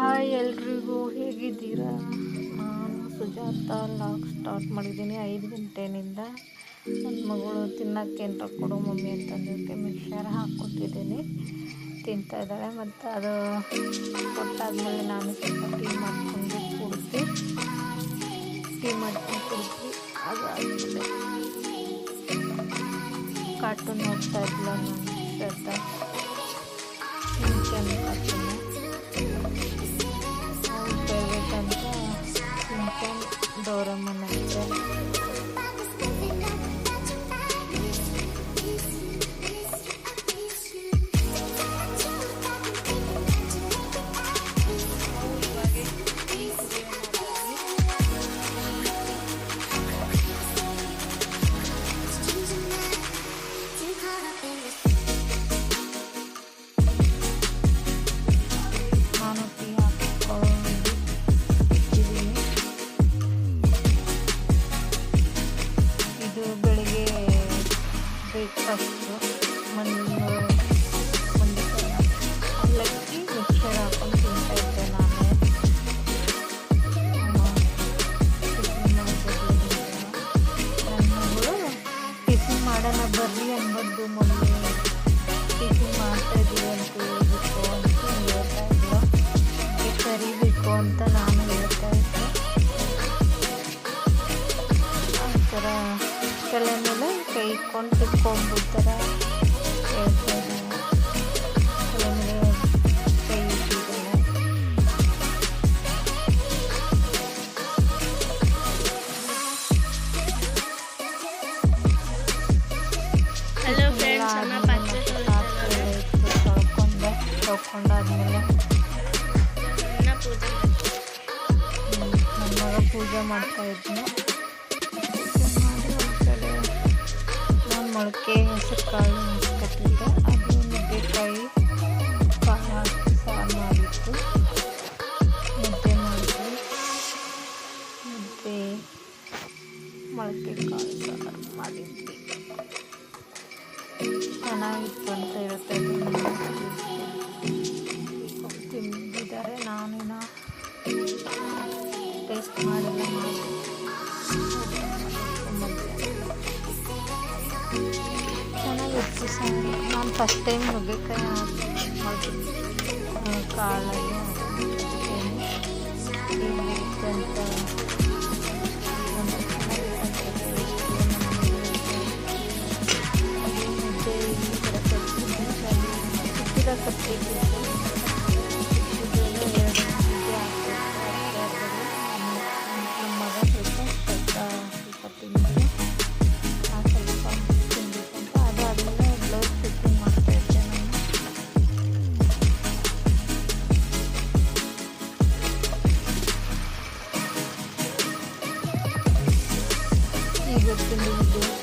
Hi ಎಲ್ರಿಗೂ ಹೇಗಿದ್ದೀರಾ? ನಾನು ಸುಜಾತ ಲಾಗ್ ಸ್ಟಾರ್ಟ್ ಮಾಡಿದ್ದೀನಿ ಐದು ಗಂಟೆನಿಂದ ನನ್ನ ಮಗಳು ತಿನ್ನೋಕ್ಕೆ ಅಂತ ಕೊಡು ಮಮ್ಮಿ ಅಂತಂದಕ್ಕೆ ಮಿಕ್ಸರ್ ಹಾಕ್ಕೊಟ್ಟಿದ್ದೀನಿ. ತಿಂತಾ ಇದ್ದಾಳೆ ಮತ್ತು ಅದು ಕೊಟ್ಟಾದ್ಮೇಲೆ ನಾನು ಸ್ವಲ್ಪ ಟೀ ಮಾಡ್ಕೊಂಡು ಕುಡಿದು, ಟೀ ಮಾಡ್ಕೊಂಡು ಕುಡಿದ್ವಿ ಅದಾದಮೇಲೆ ಕಾರ್ಟೂನ್ ನೋಡ್ತಾ ಇದ್ಲ ನಾನು ಶ್ರದ್ಧಾ డోరమ్మ నచ్చ ಬ್ರೇಕ್ಫಾಸ್ಟು ಮಣ್ಣು ಮಂಡಿಕಾಯಿ ಅವಲಕ್ಕಿ ಮಿಕ್ಸರ್ ಹಾಕೊಂಡು ತಿಂತಾ ಇದ್ದೆ ನಾನು ಟಿಫಿನ್ ಮಾಡ್ಬೋದು ನನ್ನ ಮಗಳು ಟಿಫಿನ್ ಮಾಡೋಣ ಬರ್ರಿ ಇಟ್ಟು ತೊಳ್ಕೊಂಡೆ ತೊಳ್ಕೊಂಡಾದ್ಮೇಲೆ ನನ್ನ ಮಗ ಪೂಜೆ ಮಾಡ್ತಾ ಇದ್ನು ಮೊಳಕೆ ಹೆಸರು ಕಾಳು ಕಟ್ಟಿದ್ದೆ ಅದು ನುಗ್ಗೆಕಾಯಿ ಕಾಳು ಹಾಕಿ ಸಾರು ಮಾಡಿತ್ತು ಮುದ್ದೆ ಮಾಡಿದ್ವಿ ಮುದ್ದೆ ಮೊಳಕೆ ಕಾಳು ಸಾರು ಮಾಡಿದ್ವಿ. ಚೆನ್ನಾಗಿತ್ತು ಅಂತ ಇರುತ್ತೆ. ತಿಂದಿದ್ದಾರೆ. ನಾನಿನ ಟೇಸ್ಟ್ ಮಾಡಿಲ್ಲ. ನಾನು ಫಸ್ಟ್ ಟೈಮ್ ನುಗ್ಗೆಕಾಯಿ ಹಾಕಿ ಮಾಡಿದ್ವಿ ಕಾಳಲ್ಲಿ watching the video.